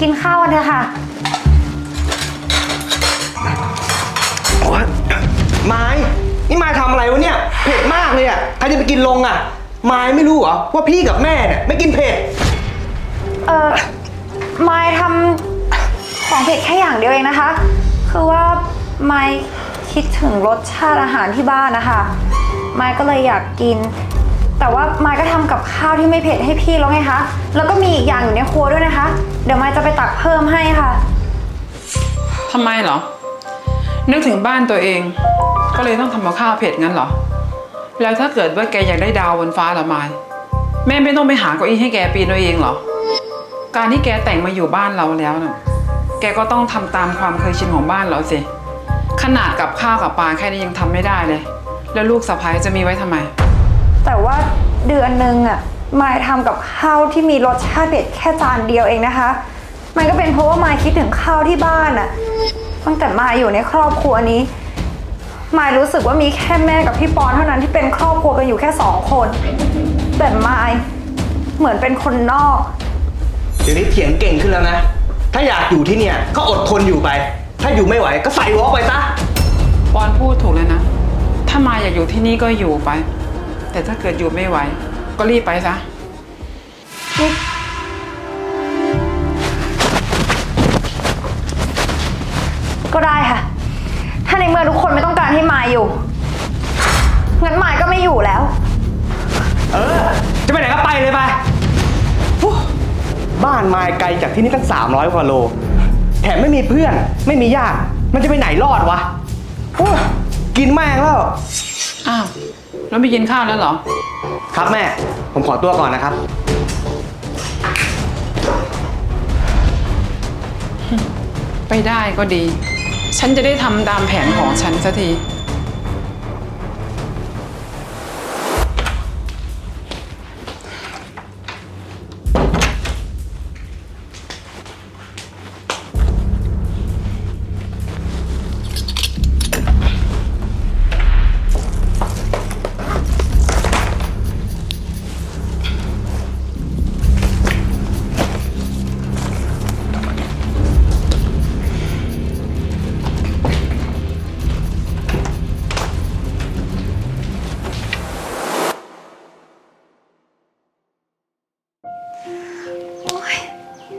กินข้าวกันเถอะค่ะ โอ๊ยไม้นี่ไม้ทำอะไรวะเนี่ย เผ็ดมากเลยอะ ใครจะไปกินลงอะ ไม้ไม่รู้เหรอว่าพี่กับแม่เนี่ยไม่กินเผ็ด เออไมายทำของเผ็ดแค่อย่างเดียวเองนะคะ คือว่าไมายคิดถึงรสชาติอาหารที่บ้านนะคะไมายก็เลยอยากกิน แต่ว่าไมายก็ทำกับข้าวที่ไม่เผ็ดให้พี่แล้วไงคะ แล้วก็มีอีกอย่างอยู่ในครัวด้วยนะคะ เดี๋ยวไมายจะไปตักเพิ่มให้ค่ะ ทำไมเหรอ นึกถึงบ้านตัวเอง ก็เลยต้องทำกับข้าวเผ็ดงั้นเหรอ แล้วถ้าเกิดว่าแกอยากได้ดาวบนฟ้าละไมายแม่ไม่ต้องไปหาเก้าอี้ให้แกปีนเอาเองเหรอ การที่แกแต่งมาอยู่บ้านเราแล้วน่ะ แกก็ต้องทำตามความเคยชินของบ้านเราสิ ขนาดกับข้าวกับปลาแค่นี้ยังทำไม่ได้เลย แล้วลูกสะพ้ายจะมีไว้ทำไม แต่ว่าเดือนหนึ่งอะ มายทำกับข้าวที่มีรสชาติเผ็ดแค่จานเดียวเองนะคะ มันก็เป็นเพราะว่ามายคิดถึงข้าวที่บ้านอะตั้งแต่มายอยู่ในครอบครัวนี้ มายรู้สึกว่ามีแค่แม่กับพี่ปอนเท่านั้นที่เป็นครอบครัวกันอยู่แค่สองคน แต่มายเหมือนเป็นคนนอก เดี๋ยวนี้เถียงเก่งขึ้นแล้วนะ ถ้าอยากอยู่ที่เนี่ยก็อดทนอยู่ไป ถ้าอยู่ไม่ไหวก็ใส่วอล์กไปซะ ปอนพูดถูกเลยนะ ถ้ามาอยากอยู่ที่นี่ก็อยู่ไป แต่ถ้าเกิดอยู่ไม่ไหว ก็รีบไปซะ ก็ได้ค่ะ ถ้าในเมื่อทุกคนไม่ต้องการให้มายอยู่ งั้นมายก็ไม่อยู่แล้ว เออ จะไปไหนก็ไปเลยไปฮู้บ้านไม้ไกลจากที่นี่ตั้ง 300 กว่าโล แถมไม่มีเพื่อน ไม่มีญาติ มันจะไปไหนรอดวะโอ้ยกินแม่งแล้ว อ้าว แล้วไม่กินข้าวแล้วเหรอ ครับแม่ ผมขอตัวก่อนนะครับ ไปได้ก็ดี ฉันจะได้ทำตามแผนของฉันสักที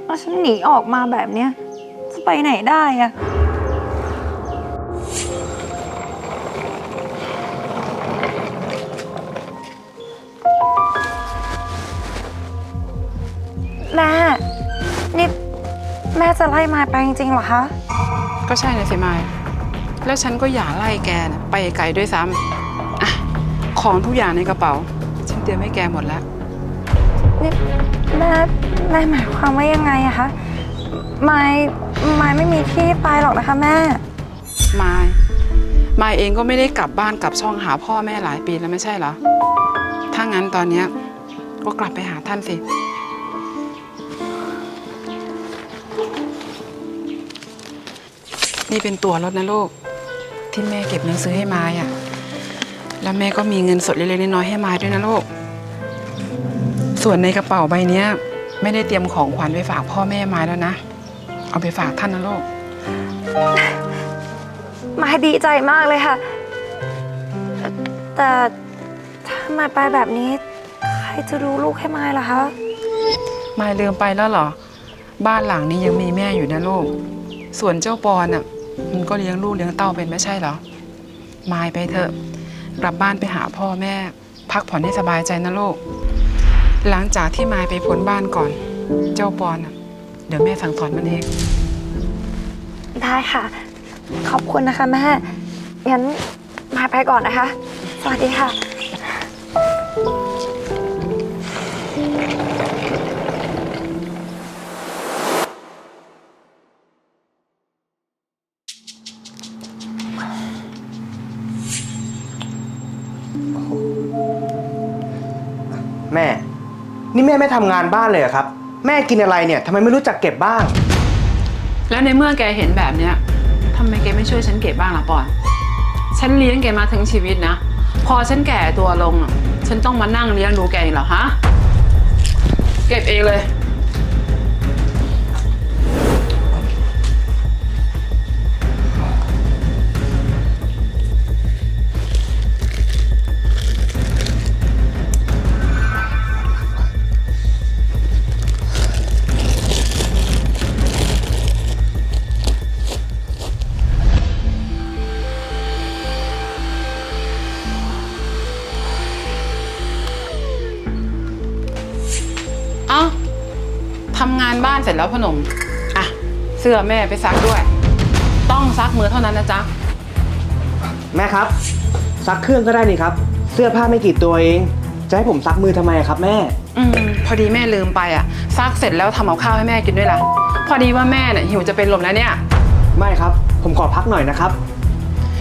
เอาฉันหนีออกมาแบบเนี้ยจะไปไหนได้อะแม่ นี่แม่จะไล่มายไปจริงๆเหรอคะ ก็ใช่นะสิมายแล้วฉันก็อย่าไล่แกนะไปไกลด้วยซ้ำอะของทุกอย่างในกระเป๋า ฉันเตรียมให้แกหมดแล้ว นี่ แม่แม่หมายความว่ายังไงอะคะมายมายไม่มีที่ไปหรอกนะคะแม่ มายมายเองก็ไม่ได้กลับบ้านกลับช่องหาพ่อแม่หลายปีแล้วไม่ใช่เหรอ ถ้างั้นตอนเนี้ยก็กลับไปหาท่านสิ นี่เป็นตัวรถนะลูก ที่แม่เก็บเงินซื้อให้มายอะแล้วแม่ก็มีเงินสดเล็กๆน้อยๆให้มายด้วยนะลูก ส่วนในกระเป๋าใบเนี้ยไม่ได้เตรียมของขวัญไปฝากพ่อแม่มายแล้วนะ เอาไปฝากท่านนะลูกมายดีใจมากเลยค่ะ แต่ถ้ามายไปแบบนี้ ใครจะดูลูกให้มายล่ะคะมายลืมไปแล้วเหรอ บ้านหลังนี้ยังมีแม่อยู่นะลูก ส่วนเจ้าปอนอะมันก็เลี้ยงลูกเลี้ยงเต้าเป็นไม่ใช่เหรอมายไปเถอะกลับบ้านไปหาพ่อแม่ พักผ่อนให้สบายใจนะลูก หลังจากที่มายไปพ้นบ้านก่อน เจ้าปอนอะเดี๋ยวแม่สั่งสอนมันเอง ได้ค่ะ ขอบคุณนะคะแม่ งั้นมายไปก่อนนะคะ สวัสดีค่ะ แม่ นี่แม่ไม่ทำงานบ้านเลยเหรอครับ แม่กินอะไรเนี่ยทำไมไม่รู้จักเก็บบ้าง แล้วในเมื่อแกเห็นแบบเนี้ยทำไมแกไม่ช่วยฉันเก็บบ้างล่ะปอน ฉันเลี้ยงแกมาทั้งชีวิตนะ พอฉันแก่ตัวลงอะฉันต้องมานั่งเลี้ยงดูแกอีกเหรอฮะ เก็บเองเลยำงานบ้านเสร็จแล้วพอหนม อะ เสื้อแม่ไปซักด้วย ต้องซักมือเท่านั้นนะจ๊ะ แม่ครับ ซักเครื่องก็ได้นี่ครับ เสื้อผ้าไม่กี่ตัวเอง จะให้ผมซักมือทำไมครับแม่ อืม พอดีแม่ลืมไปอะ ซักเสร็จแล้วทำเอาข้าวให้แม่กินด้วยล่ะ พอดีว่าแม่เนี่ยหิวจะเป็นลมแล้วเนี่ย ไม่ครับ ผมขอพักหน่อยนะครับ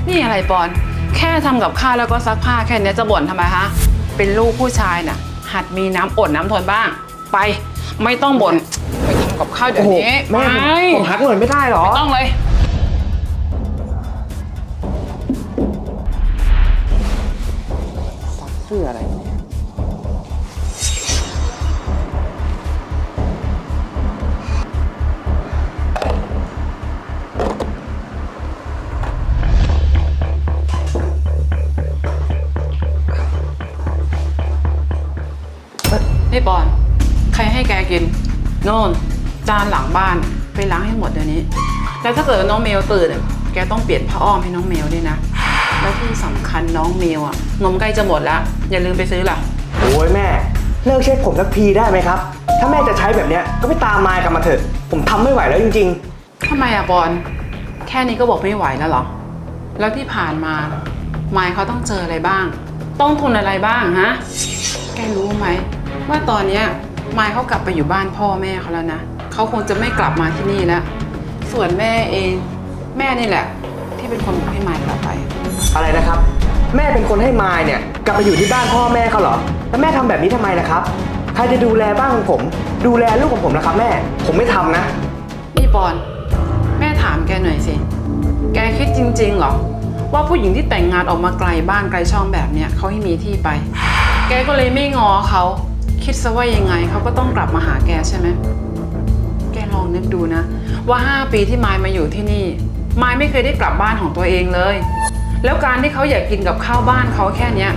นี่อะไรปอน แค่ทำกับข้าวแล้วก็ซักผ้าแค่เนี้ยจะบ่นทำไมฮะ เป็นลูกผู้ชายน่ะ หัดมีน้ำอดน้ำทนบ้าง ไป ไม่ต้องบ่นไปทำกับข้าวเดี๋ยโอ้วโหนี้แม่ผมไปผมพักหน่อยไม่ได้เหรอ ไม่ต้องเลย ซักเสื้ออะไรเนี่ยนี่ปอน ใครให้แกกินโน่นจานหลังบ้านไปล้างให้หมดเดี๋ยวนี้ แล้วถ้าเกิดว่าน้องเมลตื่นอะแกต้องเปลี่ยนผ้าอ้อมให้น้องเมลด้วยนะ แล้วที่สำคัญน้องเมลอะนมใกล้จะหมดแล้วอย่าลืมไปซื้อล่ะ โอ้ยแม่ เลิกเช็ดผมสักทีได้ไหมครับ ถ้าแม่จะใช้แบบเนี้ยก็ไม่ตามมายกลับมาเถอะ ผมทำไม่ไหวแล้วจริง ทำไมอะบอลแค่นี้ก็บอกไม่ไหวแล้วเหรอ แล้วที่ผ่านมา มายเขาต้องเจออะไรบ้าง ต้องทนอะไรบ้างฮะ แกรู้ไหม ว่าตอนเนี้ย มายเขากลับไปอยู่บ้านพ่อแม่เขาแล้วนะเขาคงจะไม่กลับมาที่นี่แล้ว ส่วนแม่เองแม่นี่แหละ ที่เป็นคนบอกให้มายกลับไปๆอะไรนะครับ แม่เป็นคนให้มายเนี่ยกลับมาอยู่ที่บ้านพ่อแม่เขาเหรอ แล้วแม่ทำแบบนี้ทำไมล่ะครับ ใครจะดูแลบ้านของผม ดูแลลูกของผมนะครับ แม่ ผมไม่ทำนะ นี่ปอนแม่ถามแกหน่อยสิ แกคิดจริงๆเหรอ ว่าผู้หญิงที่แต่งงานออกมาไกลบ้านไกลช่องแบบเนี้ยเขาให้มีที่ไป แกก็เลยไม่งอเขา คิดซะว่ายังไงเขาก็ต้องกลับมาหาแกใช่ไหม แกลองนึกดูนะ ว่า 5 ปีที่มายมาอยู่ที่นี่มายไม่เคยได้กลับบ้านของตัวเองเลย แล้วการที่เขาอยากกินกับข้าวบ้านเขาแค่เนี้ย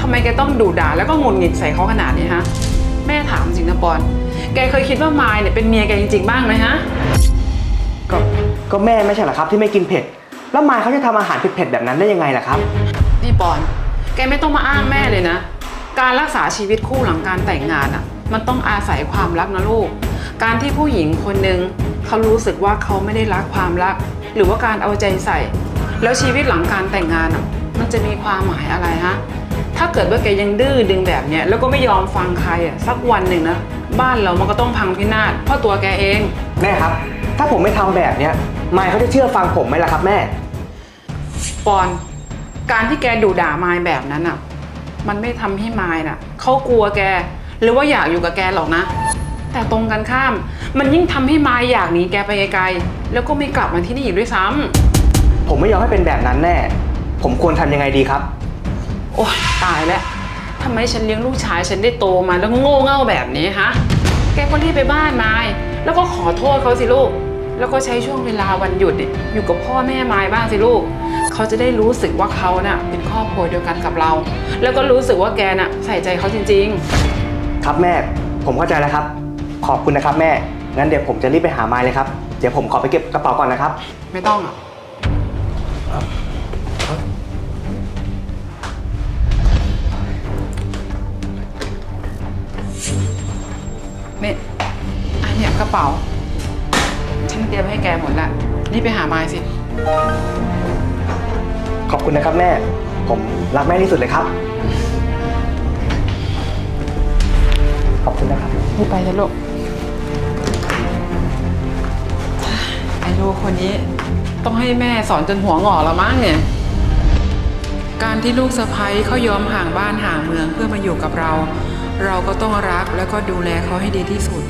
ทำไมแกต้องดุด่าแล้วก็หงุดหงิดใส่เขาขนาดนี้ฮะ แม่ถามจริงนะปอน แกเคยคิดว่ามายเนี่ยเป็นเมียแกจริง ๆ บ้างไหมฮะ ก็ก็แม่ไม่ใช่เหรอครับที่ไม่กินเผ็ด แล้วมายเขาจะทำอาหารเผ็ดๆแบบนั้นได้ยังไงล่ะครับ นี่ปอน แกไม่ต้องมาอ้างแม่เลยนะ การรักษาชีวิตคู่หลังการแต่งงานอะ มันต้องอาศัยความรักนะลูก การที่ผู้หญิงคนหนึ่งเขารู้สึกว่าเขาไม่ได้รักความรัก หรือว่าการเอาใจใส่ แล้วชีวิตหลังการแต่งงานอะ มันจะมีความหมายอะไรฮะ ถ้าเกิดว่าแกยังดื้อดึงแบบเนี้ยแล้วก็ไม่ยอมฟังใครอะสักวันหนึ่งนะบ้านเรามันก็ต้องพังพินาศเพราะตัวแกเอง แม่ครับ ถ้าผมไม่ทำแบบเนี้ยมายเขาจะเชื่อฟังผมไหมล่ะครับแม่ ปอน การที่แกดูด่ามายแบบนั้นอะ มันไม่ทำให้มายน่ะเขากลัวแก หรือว่าอยากอยู่กับแกหรอกนะ แต่ตรงกันข้าม มันยิ่งทำให้มายอยากหนีแกไปไกลๆแล้วก็ไม่กลับมาที่นี่อีกด้วยซ้ำผมไม่ยอมให้เป็นแบบนั้นแน่ ผมควรทำยังไงดีครับ โอ๊ยตายแล้วทำไมฉันเลี้ยงลูกชายฉันได้โตมาแล้วโง่เง่าแบบนี้ฮะแกก็รีบไปบ้านมายแล้วก็ขอโทษเขาสิลูก แล้วก็ใช้ช่วงเวลาวันหยุดเนี่ยอยู่กับพ่อแม่มายบ้างสิลูก เขาจะได้รู้สึกว่าเขาน่ะเป็นครอบครัวเดียวกันกับเรา แล้วก็รู้สึกว่าแกน่ะใส่ใจเขาจริง ครับแม่ ผมเข้าใจแล้วครับ ขอบคุณนะครับแม่ งั้นเดี๋ยวผมจะรีบไปหามายเลยครับ เดี๋ยวผมขอไปเก็บกระเป๋าก่อนนะครับ ๆ ไม่ต้องอะนี่อันเนี้ยกระเป๋า ฉันเตรียมให้แกหมดละรีบไปหาไม้สิ ขอบคุณนะครับแม่ ผมรักแม่ที่สุดเลยครับ ขอบคุณนะครับรีบไปเถอะลูกไอ้ลูกคนนี้ ต้องให้แม่สอนจนหัวงอกแล้วมั้งเนี่ย การที่ลูกสะใภ้เขายอมห่างบ้านห่างเมืองเพื่อมาอยู่กับเรา เราก็ต้องรักแล้วก็ดูแลเขาให้ดีที่สุด